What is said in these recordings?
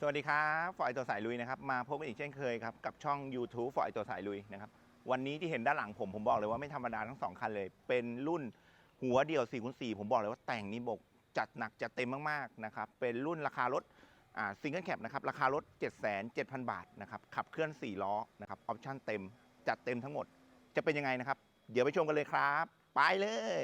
สวัสดีครับฝอยตัวสายลุยนะครับมาพบกันอีกเช่นเคยครับกับช่อง YouTube ฝอยตัวสายลุยนะครับวันนี้ที่เห็นด้านหลังผมผมบอกเลยว่าไม่ธรรมดาทั้งสองคันเลย เป็นรุ่นหัวเดี่ยว4คูณ4ผมบอกเลยว่าแต่งนี้บกจัดหนักจัดเต็มมากๆนะครับเป็นรุ่นราคารถซิงเกิลแคปนะครับราคารถ 7 7 0 0 0 บาทนะครับขับเคลื่อน 4 ล้อนะครับออปชั่นเต็มจัดเต็มทั้งหมด จะเป็นยังไงนะครับ เดี๋ยวไปชมกันเลยครับ ไปเลย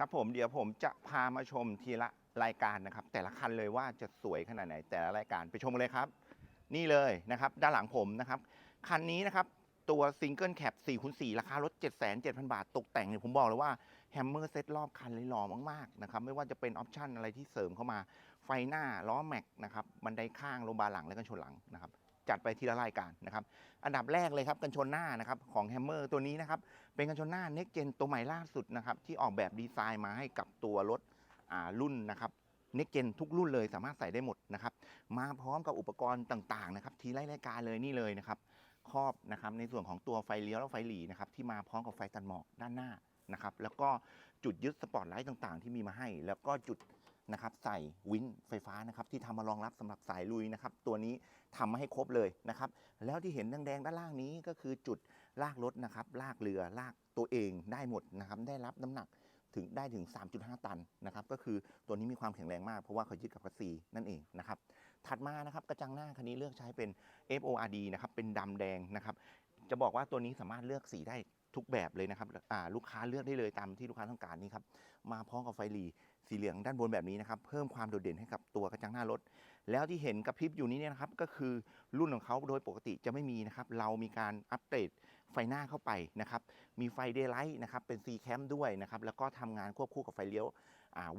ครับผมเดี๋ยวผมจะพามาชมทีละรายการนะครับ แต่ละคันเลยว่าจะสวยขนาดไหน แต่ละรายการไปชมเลยครับ นี่เลยนะครับ ด้านหลังผมนะครับ คันนี้นะครับตัวซิงเกิลแคป4คูณ4ราคารถ 7 7 0 0 0 บาท ตกแต่งเนี่ยผมบอกเลยว่าแฮมเมอร์เซตรอบคันเลยหล่อมากๆนะครับไม่ว่าจะเป็นออปชันอะไรที่เสริมเข้ามาไฟหน้าล้อแม็กนะครับบันไดข้างโลบาหลังและกันชนหลังนะครับ จัดไปทีละรายการนะครับ อันดับแรกเลยครับกันชนหน้านะครับของแฮมเมอร์ตัวนี้นะครับ เป็นกันชนหน้า Next Gen ตัวใหม่ล่าสุดนะครับที่ออกแบบดีไซน์มาให้กับตัวรถรุ่นนะครับ Next Gen ทุกรุ่นเลยสามารถใส่ได้หมดนะครับ มาพร้อมกับอุปกรณ์ต่างๆนะครับทีไล่รายการเลยนี่เลยนะครับครอบนะครับในส่วนของตัวไฟเลี้ยวและไฟหลีนะครับที่มาพร้อมกับไฟตัดหมอกด้านหน้านะครับแล้วก็จุดยึดสปอตไลท์ต่างๆ ที่มีมาให้ แล้วก็จุด นะครับใส่วินไฟฟ้านะครับที่ทำมารองรับสำหรับสายลุยนะครับตัวนี้ทำมาให้ครบเลยนะครับแล้วที่เห็นแดงๆด้านล่างนี้ก็คือจุดลากรถนะครับลากเรือลากตัวเองได้หมดนะครับได้รับน้ำหนักถึงได้ถึง 3.5 ตันนะครับก็คือตัวนี้มีความแข็งแรงมากเพราะว่าเขายึดกับกระสีนั่นเองนะครับถัดมานะครับกระจังหน้าคันนี้เลือกใช้เป็น FORD นะครับเป็นดำแดงนะครับจะบอกว่าตัวนี้สามารถเลือกสีได้ ทุกแบบเลยนะครับลูกค้าเลือกได้เลยตามที่ลูกค้าต้องการนี่ครับ มาพร้อมกับไฟหลีสีเหลืองด้านบนแบบนี้นะครับ เพิ่มความโดดเด่นให้กับตัวกระจังหน้ารถ แล้วที่เห็นกระพริบอยู่นี้เนี่ยนะครับ ก็คือรุ่นของเขาโดยปกติจะไม่มีนะครับ เรามีการอัปเดตไฟหน้าเข้าไปนะครับ มีไฟเดย์ไลท์นะครับ เป็น C cam ด้วยนะครับ แล้วก็ทำงานควบคู่กับไฟเลี้ยว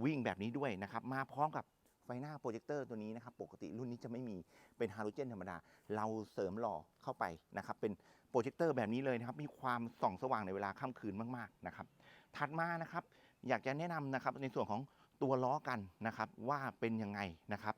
วิ่งแบบนี้ด้วยนะครับ มาพร้อมกับ ไฟหน้าโปรเจคเตอร์ตัวนี้นะครับปกติรุ่นนี้จะไม่มีเป็นฮาโลเจนธรรมดา เราเสริมหล่อเข้าไปนะครับเป็นโปรเจคเตอร์แบบนี้เลยนะครับมีความส่องสว่างในเวลาค่ำคืนมากๆนะครับถัดมานะครับอยากจะแนะนำนะครับในส่วนของตัวล้อกันนะครับว่าเป็นยังไงนะครับ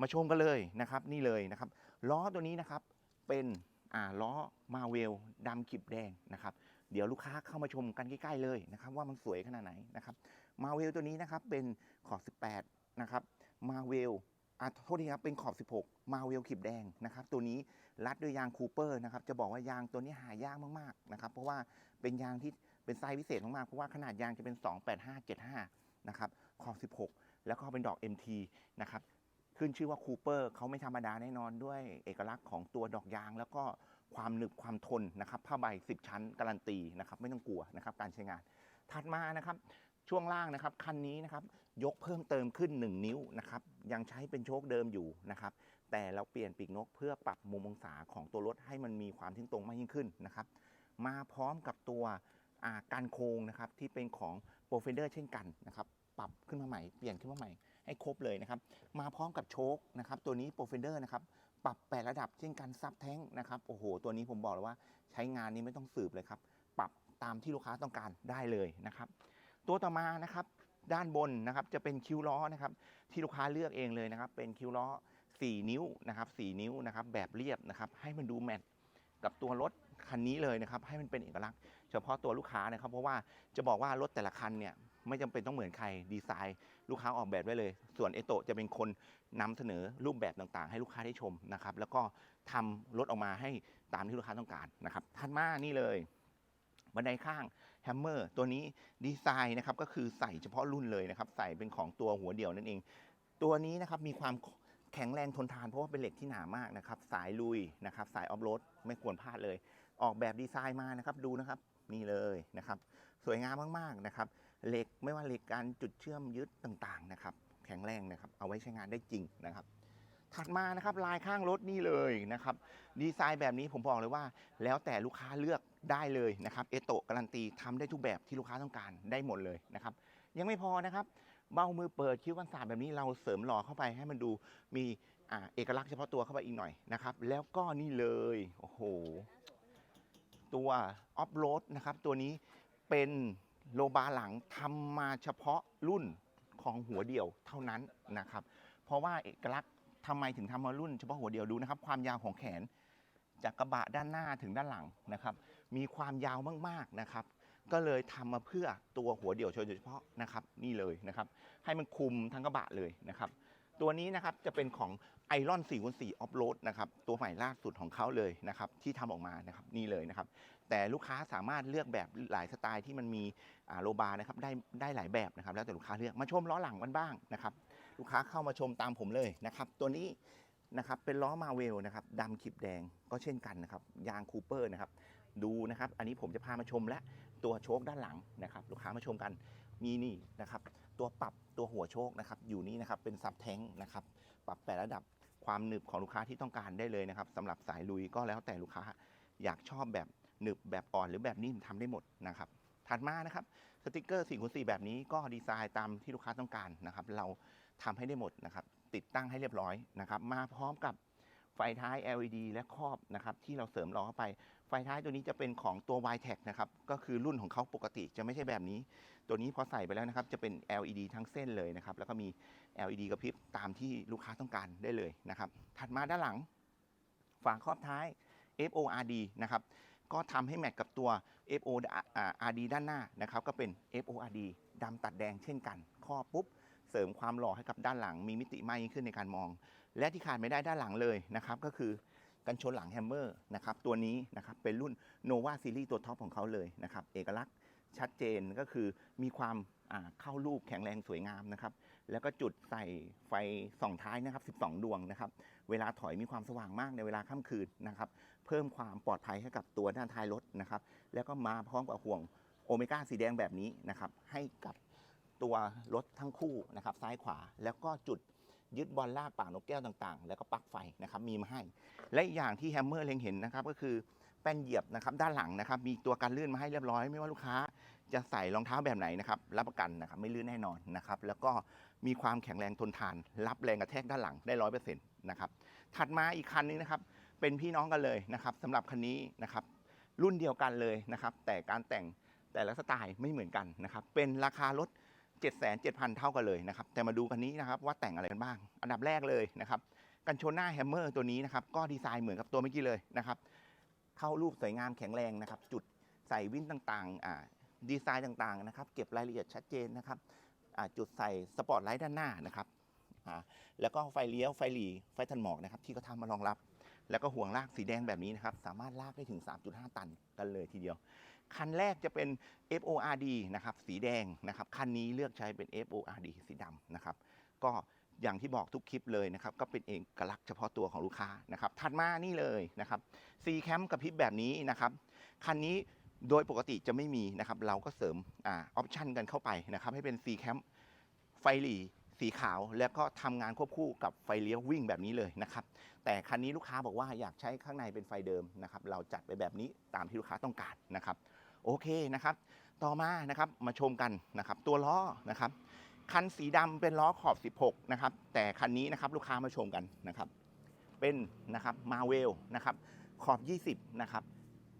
มาชมกันเลยนะครับนี่เลยนะครับล้อตัวนี้นะครับเป็นอ่าล้อมาเวลดำขีบแดงนะครับ เดี๋ยวลูกค้าเข้ามาชมกันใกล้ๆเลยนะครับ ว่ามันสวยขนาดไหนนะครับมาเวลตัวนี้นะครับเป็นขอบ18นะครับ มาเวลอะโทษทีครับเป็นขอบ 16 มาเวลขีบแดงนะครับ ตัวนี้รัดด้วยยางคูเปอร์นะครับ จะบอกว่ายางตัวนี้หายากมากๆนะครับ เพราะว่าเป็นยางที่เป็นไซส์พิเศษมากๆ เพราะว่าขนาดยางจะเป็น 28575 นะครับ ขอบ 16 แล้วก็เป็นดอก MT นะครับ ขึ้นชื่อว่าคูเปอร์เขาไม่ธรรมดาแน่นอนด้วยเอกลักษณ์ของตัวดอกยาง แล้วก็ความหนึบความทนนะครับผ้าใบ 10 ชั้นการันตีนะครับ ไม่ต้องกลัวนะครับการใช้งาน ถัดมานะครับ ช่วงล่างนะครับคันนี้นะครับยกเพิ่มเติมขึ้น 1 นิ้วนะครับยังใช้เป็นโชคเดิมอยู่นะครับแต่เราเปลี่ยนปีกนกเพื่อปรับมุมองศาของตัวรถให้มันมีความทิ้งตรงมากยิ่งขึ้นนะครับมาพร้อมกับตัวการโค้งนะครับที่เป็นของโปรเฟนเดอร์เช่นกันนะครับปรับขึ้นมาใหม่เปลี่ยนขึ้นมาใหม่ให้ครบเลยนะครับมาพร้อมกับโชคนะครับตัวนี้โปรเฟนเดอร์นะครับปรับแปดระดับเช่นกันซับแท้งนะครับโอ้โหตัวนี้ผมบอกเลยว่าใช้งานนี้ไม่ต้องสืบเลยครับปรับตามที่ลูกค้าต้องการได้เลยนะครับ ตัวต่อมานะครับ ด้านบนนะครับจะเป็นคิ้วล้อนะครับ ที่ลูกค้าเลือกเองเลยนะครับ เป็นคิ้วล้อ 4 นิ้วนะครับ4นิ้วนะครับ แบบเรียบนะครับ ให้มันดูแมทกับตัวรถคันนี้เลยนะครับ ให้มันเป็นเอกลักษณ์เฉพาะตัวลูกค้านะครับ เพราะว่าจะบอกว่ารถแต่ละคันเนี่ยไม่จำเป็นต้องเหมือนใครดีไซน์ ลูกค้าออกแบบไว้เลย ส่วนเอโตะจะเป็นคนนำเสนอรูปแบบต่างๆ ให้ลูกค้าได้ชมนะครับ แล้วก็ทำรถออกมาให้ตามที่ลูกค้าต้องการนะครับถัดมานี่เลยบันไดข้าง แฮมเมอร์ตัวนี้ดีไซน์นะครับก็คือใส่เฉพาะรุ่นเลยนะครับ ใส่เป็นของตัวหัวเดี่ยวนั่นเอง ตัวนี้นะครับมีความแข็งแรงทนทานเพราะว่าเป็นเหล็กที่หนามากนะครับ สายลุยนะครับ สายออฟโรดไม่ควรพลาดเลย ออกแบบดีไซน์มานะครับดูนะครับนี่เลยนะครับ สวยงามมากๆนะครับเหล็กไม่ว่าเหล็กการจุดเชื่อมยึดต่างๆนะครับ แข็งแรงนะครับ เอาไว้ใช้งานได้จริงนะครับ ถัดมานะครับลายข้างรถนี่เลยนะครับ ดีไซน์แบบนี้ผมบอกเลยว่า แล้วแต่ลูกค้าเลือก ได้เลยนะครับเอโตการันตีทำได้ทุกแบบที่ลูกค้าต้องการได้หมดเลยนะครับยังไม่พอนะครับเบ้ามือเปิดคิ้วกันศาสตร์แบบนี้เราเสริมหล่อเข้าไปให้มันดูมีอเอกลักษณ์เฉพาะตัวเข้าไปอีกหน่อยนะครับแล้วก็นี่เลยโอ้โหตัวออฟโรดนะครับตัวนี้เป็นโลบาหลังทำมาเฉพาะรุ่นของหัวเดียวเท่านั้นนะครับเพราะว่าเอกลักษณ์ทำไมถึงทำมารุ่นเฉพาะหัวเดียวดูนะครับ ความยาวของแขน จากกระบะด้านหน้าถึงด้านหลังนะครับ มีความยาวมากๆนะครับ ก็เลยทำมาเพื่อตัวหัวเดี่ยวโดยเฉพาะนะครับ นี่เลยนะครับ ให้มันคุมทั้งกระบะเลยนะครับ ตัวนี้นะครับจะเป็นของไอรอน4คูณ4ออฟโรดนะครับตัวใหม่ล่าสุดของเขาเลยนะครับที่ทำออกมานะครับนี่เลยนะครับ แต่ลูกค้าสามารถเลือกแบบหลายสไตล์ที่มันมีโลบาร์นะครับได้ได้หลายแบบนะครับ แล้วแต่ลูกค้าเลือกมาชมล้อหลังกันบ้างนะครับ ลูกค้าเข้ามาชมตามผมเลยนะครับ ตัวนี้ นะครับเป็นล้อมาเวลนะครับดำขีบแดงก็เช่นกันนะครับยางคูเปอร์นะครับดูนะครับ อันนี้ผมจะพามาชมและตัวโชคด้านหลังนะครับ ลูกค้ามาชมกันมีนี่นะครับ ตัวปรับตัวหัวโชคนะครับ อยู่นี่นะครับเป็นซับแท้งนะครับ ปรับแปดระดับความหนึบของลูกค้าที่ต้องการได้เลยนะครับสำหรับสายลุยก็แล้วแต่ลูกค้าอยากชอบแบบหนึบแบบอ่อนหรือแบบนิ่มทำได้หมดนะครับ ถัดมานะครับสติกเกอร์4คูณ4แบบนี้ก็ดีไซน์ตามที่ลูกค้าต้องการนะครับ เราทำให้ได้หมดนะครับติดตั้งให้เรียบร้อยนะครับ มาพร้อมกับไฟท้าย LED และครอบนะครับที่เราเสริมล้อเข้าไป ไฟท้ายตัวนี้จะเป็นของตัว y t e c นะครับก็คือรุ่นของเขาปกติจะไม่ใช่แบบนี้ ตัวนี้พอใส่ไปแล้วนะครับจะเป็น LED ทั้งเส้นเลยนะครับแล้วก็มี LED กระพริบตามที่ลูกค้าต้องการได้เลยนะครับถัดมาด้านหลังฝาครอบท้าย FORD นะครับก็ทำให้แมทกับตัว FORD ด้านหน้านะครับก็เป็น FORD ดำตัดแดงเช่นกันครอบปุ๊บ เสริมความหล่อให้กับด้านหลังมีมิติมากยิ่งขึ้นในการมอง และที่ขาดไม่ได้ด้านหลังเลยนะครับก็คือกันชนหลังแฮมเมอร์นะครับตัวนี้นะครับเป็นรุ่น Nova Series ตัวท็อปของเขาเลยนะครับเอกลักษณ์ชัดเจนก็คือมีความเข้ารูปแข็งแรงสวยงามนะครับ แล้วก็จุดใส่ไฟส่องท้ายนะครับ 12 ดวงนะครับ เวลาถอยมีความสว่างมากในเวลาค่ำคืนนะครับ เพิ่มความปลอดภัยให้กับตัวด้านท้ายรถนะครับ แล้วก็มาพร้อมกับห่วงโอเมก้าสีแดงแบบนี้นะครับ ให้กับ ตัวรถทั้งคู่นะครับซ้ายขวาแล้วก็จุดยึดบอลลากปากนกแก้วต่างๆ แล้วก็ปลั๊กไฟนะครับมีมาให้ และอีกอย่างที่แฮมเมอร์เล็งเห็นนะครับก็คือแป้นเหยียบนะครับด้านหลังนะครับมีตัวกันลื่นมาให้เรียบร้อย ไม่ว่าลูกค้าจะใส่รองเท้าแบบไหนนะครับรับประกันนะครับไม่ลื่นแน่นอนนะครับแล้วก็มีความแข็งแรงทนทาน รับแรงกระแทกด้านหลังได้ร้อยเปอร์เซ็นต์นะครับถัดมาอีกคันนี้นะครับเป็นพี่น้องกันเลยนะครับสำหรับคันนี้นะครับรุ่นเดียวกันเลยนะครับแต่การแต่งแต่ละสไตล์ไม่เหมือนกันนะครับเป็นราคารถ 7 7 0 0 0 เท่ากันเลยนะครับ แต่มาดูกันนี้นะครับว่าแต่งอะไรกันบ้าง อันดับแรกเลยนะครับ กันชนหน้าแฮมเมอร์ตัวนี้นะครับ ก็ดีไซน์เหมือนกับตัวเมื่อกี้เลยนะครับ เข้ารูปสวยงามแข็งแรงนะครับ จุดใส่วินต่างๆอ่าดีไซน์ต่างๆนะครับ เก็บรายละเอียดชัดเจนนะครับจุดใส่สปอตไลท์ด้านหน้านะครับแล้วก็ไฟเลี้ยวไฟหลีไฟทันหมอกนะครับที่เขาทำมารองรับ แล้วก็ห่วงลากสีแดงแบบนี้นะครับ สามารถลากได้ถึง 3.5 ตันกันเลยทีเดียว คันแรกจะเป็น FORD นะครับสีแดงนะครับคันนี้เลือกใช้เป็น FORD สีดำนะครับก็อย่างที่บอกทุกคลิปเลยนะครับก็เป็นเอกลักษณ์เฉพาะตัวของลูกค้านะครับถัดมานี่เลยนะครับ C Cam กับพริบแบบนี้นะครับคันนี้โดยปกติจะไม่มีนะครับเราก็เสริมอ่าออปชันกันเข้าไปนะครับให้เป็น C Cam ไฟหลี สีขาวแล้วก็ทำงานควบคู่กับไฟเลี้ยววิ่งแบบนี้เลยนะครับ แต่คันนี้ลูกค้าบอกว่าอยากใช้ข้างในเป็นไฟเดิมนะครับ เราจัดไปแบบนี้ตามที่ลูกค้าต้องการนะครับ โอเคนะครับ ต่อมานะครับมาชมกันนะครับ ตัวล้อนะครับ คันสีดำเป็นล้อขอบ 16 นะครับ แต่คันนี้นะครับลูกค้ามาชมกันนะครับ เป็นนะครับมาเวลนะครับขอบ 20 นะครับ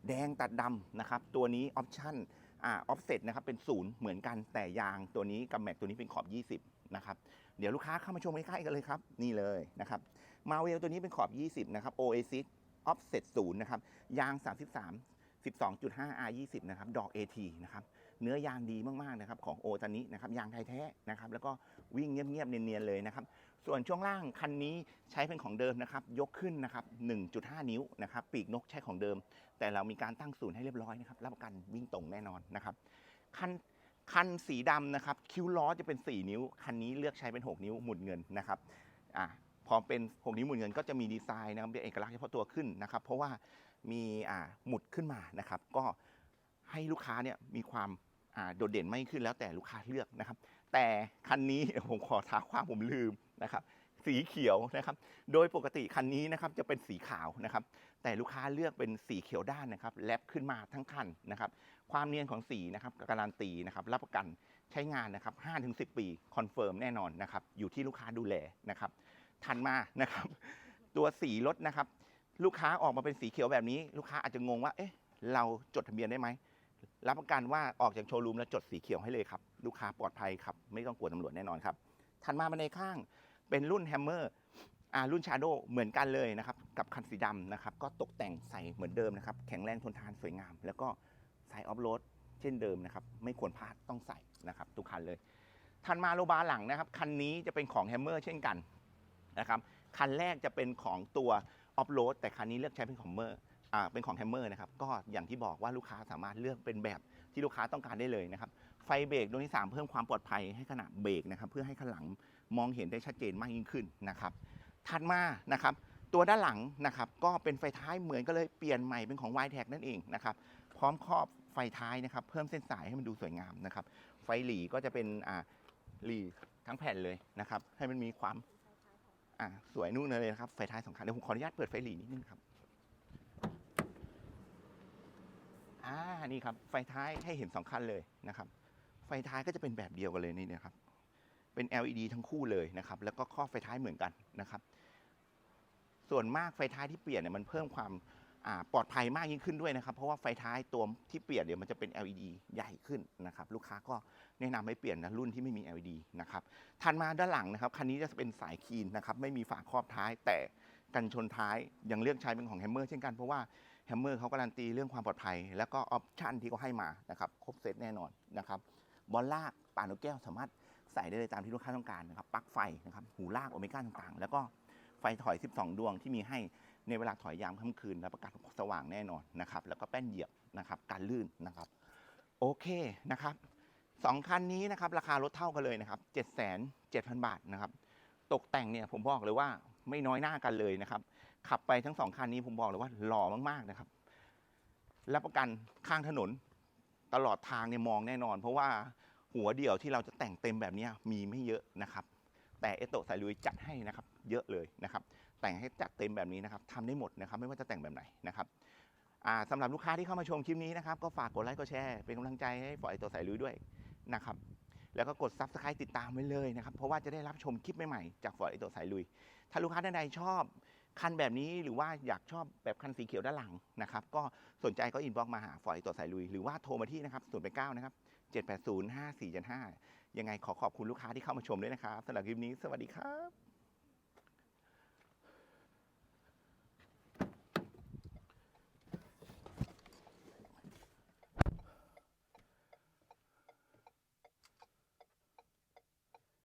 แดงตัดดำนะครับ ตัวนี้ออปชั่น อ่าอฟเซตนะครับเป็นศูนย์เหมือนกันแต่ยางตัวนี้กับแม็กตัวนี้เป็นขอบ 20 นะครับ เดี๋ยวลูกค้าเข้ามาชมใกล้ๆกันเลยครับ นี่เลยนะครับมาเวลตัวนี้เป็นขอบ 20 นะครับ Oasis Offset 0นะครับ ยาง 33 12.5 R 20 นะครับ ดอก AT นะครับ เนื้อยางดีมากๆนะครับ ของโอตานินะครับ ยางไทยแท้นะครับ แล้วก็วิ่งเงียบๆ เนียนๆ เลยนะครับ ส่วนช่วงล่างคันนี้ใช้เป็นของเดิมนะครับ ยกขึ้นนะครับ 1.5 นิ้วนะครับ ปีกนกใช้ของเดิม แต่เรามีการตั้งศูนย์ให้เรียบร้อยนะครับ รับประกันวิ่งตรงแน่นอนนะครับ คันคันสีดำนะครับ คิ้วล้อจะเป็น 4 นิ้ว คันนี้เลือกใช้เป็น 6 นิ้วหมุนเงินนะครับอ่าพอเป็น6นิ้วหมุนเงินก็จะมีดีไซน์นะครับเป็นเอกลักษณ์เฉพาะตัวขึ้นนะครับ เพราะว่ามีอ่าหมุดขึ้นมานะครับ ก็ให้ลูกค้าเนี่ยมีความโดดเด่นไม่ขึ้นแล้วแต่ลูกค้าเลือกนะครับ แต่คันนี้ผมขอท้าความผมลืม นะครับสีเขียวนะครับ โดยปกติคันนี้นะครับจะเป็นสีขาวนะครับ แต่ลูกค้าเลือกเป็นสีเขียวด้านนะครับ แลบขึ้นมาทั้งคันนะครับ ความเนียนของสีนะครับการันตีนะครับ รับประกันใช้งานนะครับ5-10 ปีคอนเฟิร์มแน่นอนนะครับ อยู่ที่ลูกค้าดูแลนะครับถัดมานะครับ ตัวสีรถนะครับ ลูกค้าออกมาเป็นสีเขียวแบบนี้ ลูกค้าอาจจะงงว่า เอ๊ะ เราจดทะเบียนได้ไหม รับประกันว่าออกจากโชว์รูมแล้วจดสีเขียวให้เลยครับ ลูกค้าปลอดภัยครับ ไม่ต้องกลัวตำรวจแน่นอนครับถัดมาบันไดข้าง เป็นรุ่นแฮมเมอร์อ่ารุ่นชาโดเหมือนกันเลยนะครับ กับคันสีดำนะครับ ก็ตกแต่งใส่เหมือนเดิมนะครับ แข็งแรงทนทานสวยงาม แล้วก็สายออฟโรดเช่นเดิมนะครับ ไม่ควรพลาดต้องใส่นะครับทุกคันเลยถัดมาโลบาร์หลังนะครับ คันนี้จะเป็นของแฮมเมอร์เช่นกันนะครับ คันแรกจะเป็นของตัวออฟโรดแต่คันนี้เลือกใช้เป็นของเมอร์อ่าเป็นของแฮมเมอร์นะครับ ก็อย่างที่บอกว่าลูกค้าสามารถเลือกเป็นแบบที่ลูกค้าต้องการได้เลยนะครับ ไฟเบรกดวงที่ 3 เพิ่มความปลอดภัยให้ขณะเบรกนะครับ เพื่อให้ข้างหลัง มองเห็นได้ชัดเจนมากยิ่งขึ้นนะครับ ถัดมานะครับ ตัวด้านหลังนะครับก็เป็นไฟท้ายเหมือนกันเลยเปลี่ยนใหม่เป็นของ y t e c นั่นเองนะครับ พร้อมครอบไฟท้ายนะครับ เพิ่มเส้นสายให้มันดูสวยงามนะครับ ไฟหลีก็จะเป็นอ่าหลีทั้งแผ่นเลยนะครับ ให้มันมีความอ่าสวยนู่นเลยนะครับไฟท้ายสองคันเดี๋ยวผมขออนุญาตเปิดไฟหลีนิดนึงครับอ่านี่ครับไฟท้ายให้เห็นสองคันเลยนะครับ ไฟท้ายก็จะเป็นแบบเดียวกันเลยนี่นะครับ เป็น LED ทั้งคู่เลยนะครับ แล้วก็ครอไฟท้ายเหมือนกันนะครับ ส่วนมากไฟท้ายที่เปลี่ยนเนี่ยมันเพิ่มความปลอดภัยมากยิ่งขึ้นด้วยนะครับ เพราะว่าไฟท้ายตัวที่เปลี่ยนเดี๋ยวมันจะเป็น LED ใหญ่ขึ้นนะครับ ลูกค้าก็แนะนำให้เปลี่ยนนะรุ่นที่ไม่มี LED นะครับถัดมาด้านหลังนะครับคันนี้จะเป็นสายคีนนะครับไม่มีฝาครอบท้ายแต่กันชนท้ายยังเลือกใช้เป็นของแฮมเมอร์เช่นกันเพราะว่าแฮมเมอร์เขาการันตีเรื่องความปลอดภัย แล้วก็ออปชั่นที่เขาให้มานะครับครบเซตแน่นอนนะครับบอลลากป่านนกแก้วสามารถ ใส่ได้เลยตามที่ลูกค้าต้องการนะครับปลั๊กไฟนะครับหูลากโอเมก้าต่างๆ แล้วก็ไฟถอย 12 ดวงที่มีให้ในเวลาถอยยามค่ำคืนรับประกันสว่างแน่นอนนะครับแล้วก็แป้นเหยียบนะครับการลื่นนะครับโอเคนะครับสองคันนี้นะครับราคารถเท่ากันเลยนะครับ7 7 0 0 0 บาทนะครับตกแต่งเนี่ยผมบอกเลยว่าไม่น้อยหน้ากันเลยนะครับ ขับไปทั้งสองคันนี้ผมบอกเลยว่าหล่อมากๆนะครับรับประกันข้างถนนตลอดทางเนี่ยมองแน่นอน เพราะว่า หัวเดี่ยวที่เราจะแต่งเต็มแบบนี้มีไม่เยอะนะครับ แต่เอโตะสายลุยจัดให้นะครับเยอะเลยนะครับ แต่งให้จัดเต็มแบบนี้นะครับทำได้หมดนะครับไม่ว่าจะแต่งแบบไหนนะครับสำหรับลูกค้าที่เข้ามาชมคลิปนี้นะครับก็ฝากกดไลค์กดแชร์เป็นกำลังใจให้ฝอยตัวสายลุยด้วยนะครับแล้วก็กด subscribe ติดตามไว้เลยนะครับ เพราะว่าจะได้รับชมคลิปใหม่ๆจากฝอยตัวสายลุย ถ้าลูกค้าท่านใดชอบคันแบบนี้หรือว่าอยากชอบแบบคันสีเขียวด้านหลังนะครับ ก็สนใจก็อินบ็อกมาหาฝอยตัวสายลุย หรือว่าโทรมาที่นะครับ0 8 9นะครับ 780 5475ยังไงขอขอบคุณลูกค้าที่เข้ามาชมด้วยนะครับสำหรับคลิปนี้สวัสดีครับ